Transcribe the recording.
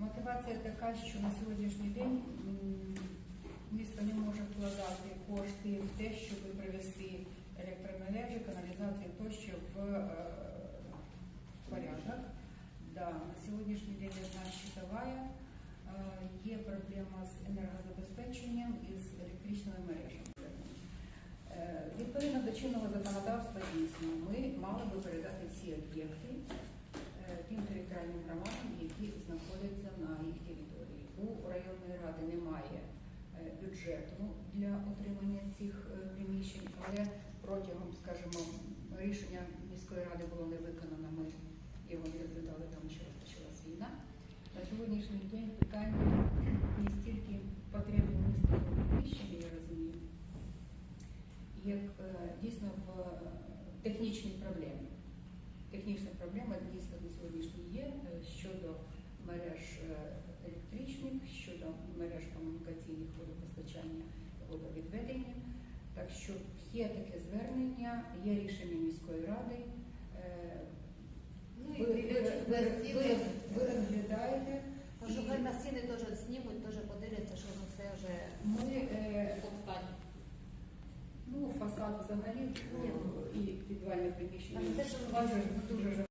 Мотивація така, що на сьогоднішній день місто не може вкладати кошти в те, щоб привести електромережі, каналізацію тощо в е, порядок. Да, на сьогоднішній день одна щитова, е, є проблема з енергозабезпеченням і з електричними мережами. Е, Відповідно до чинного законодавства дійсно ми мали би передати всі об'єкти бюджету для отримання цих е, приміщень, але протягом, скажімо, рішення міської ради було не виконано. Ми його не розглядали там, що розпочалась війна. На сьогоднішній день питання не стільки потреби міста в приміщенні, я розумію, як е, дійсно в е, технічній проблемі. Технічна проблема дійсно на сьогоднішній є щодо мереж електричних, щодо мереж комунікаційних водопостачання водовідведення. Так що є таке звернення, є рішення міської ради. Е, Ну Ви, ви, ви, на ви, стіни, ви розглядаєте. може хай на стіни теж знімуть, теж подивляться, що воно все вже Ми е, ну, фасад взагалі і підвальне приміщення дуже, дуже